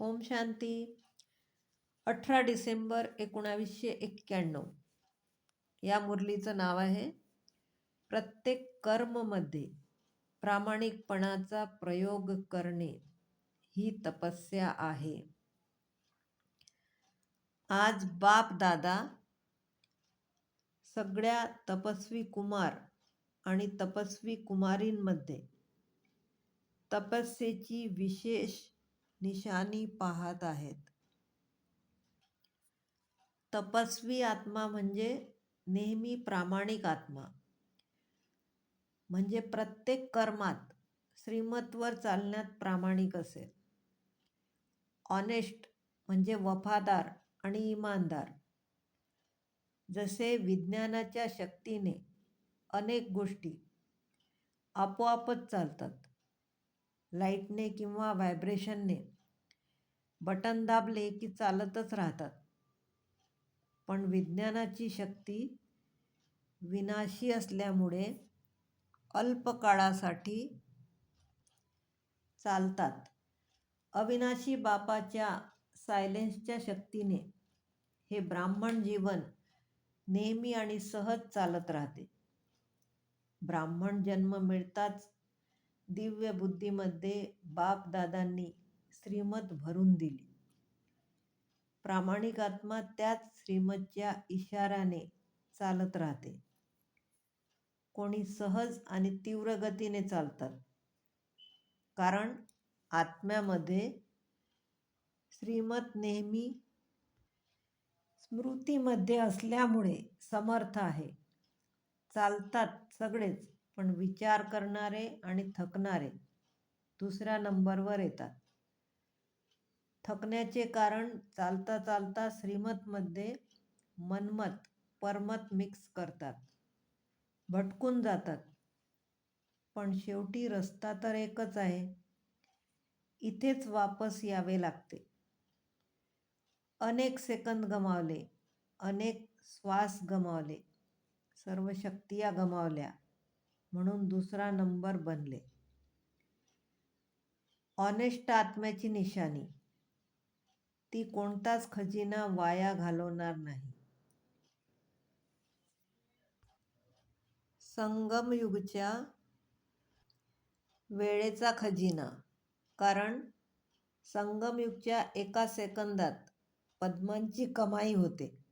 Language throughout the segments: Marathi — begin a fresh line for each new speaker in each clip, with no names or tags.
ओम शांती. अठरा डिसेंबर एकोणावीसशे एक्क्याण्णव. या मुरलीचं नाव आहे प्रत्येक कर्ममध्ये प्रामाणिकपणाचा प्रयोग करणे ही तपस्या आहे. आज बाप दादा सगळ्या तपस्वी कुमार आणि तपस्वी कुमारींमध्ये तपस्येची विशेष निशाणी पाहत आहेत. तपस्वी आत्मा म्हणजे नेहमी प्रामाणिक आत्मा. म्हणजे प्रत्येक कर्मात श्रीमतवर चालण्यात प्रामाणिक असेल. ऑनेस्ट म्हणजे वफादार आणि इमानदार. जसे विज्ञानाच्या शक्तीने अनेक गोष्टी आपोआपच चालतात. लाईटने किंवा व्हायब्रेशनने बटन दाबले की चालतच राहतात. पण विज्ञानाची शक्ती विनाशी असल्यामुळे अल्पकाळासाठी चालतात. अविनाशी बापाच्या सायलेन्सच्या शक्तीने हे ब्राह्मण जीवन नेहमी आणि सहज चालत राहते. ब्राह्मण जन्म मिळताच दिव्य बुद्धीमध्ये बापदादांनी श्रीमत भरून दिली. प्रामाणिक आत्मा त्याच श्रीमतच्या इशाऱ्याने चालत राहते. कोणी सहज आणि तीव्र गतीने चालतात. कारण आत्म्यामध्ये श्रीमत नेहमी स्मृतीमध्ये असल्यामुळे समर्थ आहे. चालतात सगळेच. पण विचार करणारे आणि थकणारे दुसऱ्या नंबरवर येतात. थकण्याचे कारण चालता चालता श्रीमतमध्ये मनमत परमत मिक्स करतात. भटकून जातात. पण शेवटी रस्ता तर एकच आहे. इथेच वापस यावे लागते. अनेक सेकंद गमावले अनेक श्वास गमावले सर्व शक्तिया गमावल्या. म्हणून दुसरा नंबर बनले. ऑनेस्ट आत्म्याची निशाणी. ती कोणताच खजिना वाया घालवणार नाही. संगमयुगच्या वेळेचा खजिना. कारण संगमयुगच्या एका सेकंदात पद्मांची कमाई होते.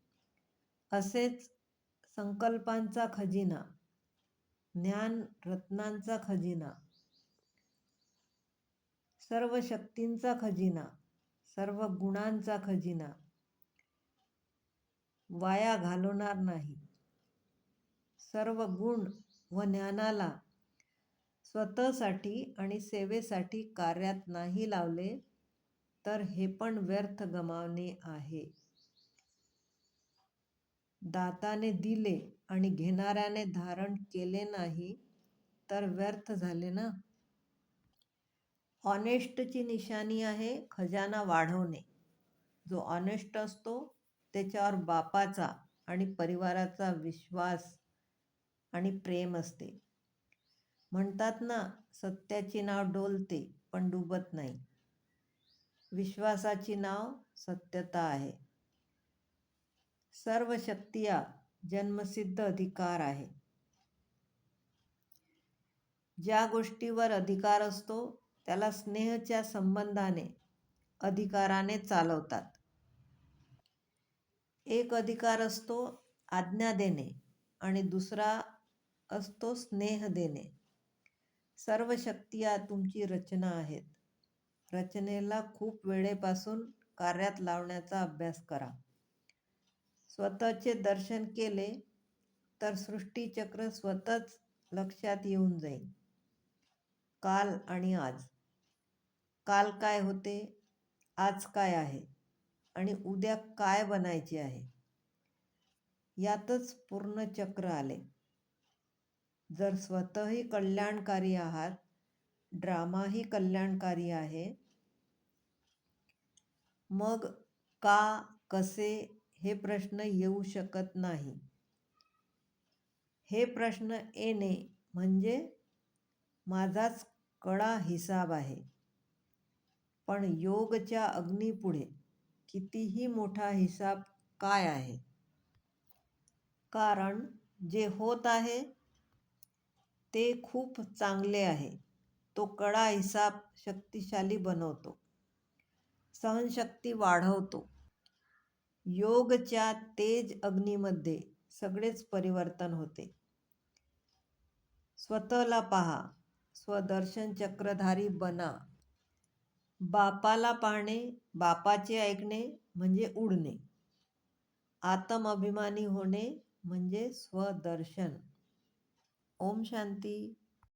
असेच संकल्पांचा खजिना. ज्ञान रत्नांचा खजिना. सर्व शक्तींचा खजिना सर्व गुणांचा खजिना. वाया घालवणार नाही. सर्व गुण व ज्ञानाला स्वतःसाठी आणि सेवेसाठी कार्यात नाही लावले तर हे पण व्यर्थ गमावणे आहे. दाताने दिले आणि घेणाऱ्याने धारण केले नाही तर व्यर्थ झाले ना? ऑनेस्टची निशाणी आहे खजाना वाढवणे. जो ऑनेस्ट असतो त्याच्यावर बापाचा आणि परिवाराचा विश्वास आणि प्रेम असते. म्हणतात ना सत्याची नाव डोलते पण डुबत नाही. विश्वासाची नाव सत्यता आहे. सर्व शक्तिया जन्मसिद्ध अधिकार आहे. ज्या गोष्टीवर अधिकार असतो त्याला स्नेहच्या संबंधाने अधिकाराने चालवतात. एक अधिकार असतो आज्ञा देणे आणि दुसरा असतो स्नेह देणे. सर्व शक्तिया तुमची रचना आहेत. रचनेला खूप वेळेपासून कार्यात लावण्याचा अभ्यास करा. स्वतःचे दर्शन केले तर सृष्टीचक्र स्वतःच लक्षात येऊन जाईल. काल आणि आज. काल काय होते? आज काय आहे? आणि उद्या काय बनायचे आहे? यातच पूर्ण चक्र आले. जर स्वतःही कल्याणकारी आहात ड्रामाही कल्याणकारी आहे मग का कसे हे प्रश्न येऊ शकत नाही. हे प्रश्न येणे म्हणजे माझाच कडा हिसाब आहे. पण योगच्या अग्नीपुढे कितीही मोठा हिसाब काय आहे? कारण जे होत आहे ते खूप चांगले आहे. तो कडा हिसाब शक्तिशाली बनवतो. सहनशक्ती वाढवतो. योगच्या तेज अग्नीमध्ये सगळेच परिवर्तन होते. स्वतःला पहा. स्वदर्शन चक्रधारी बना. बापाला पाहणे बापाचे ऐकणे म्हणजे उडणे. आत्मअभिमानी होणे म्हणजे स्वदर्शन. ओम शांती.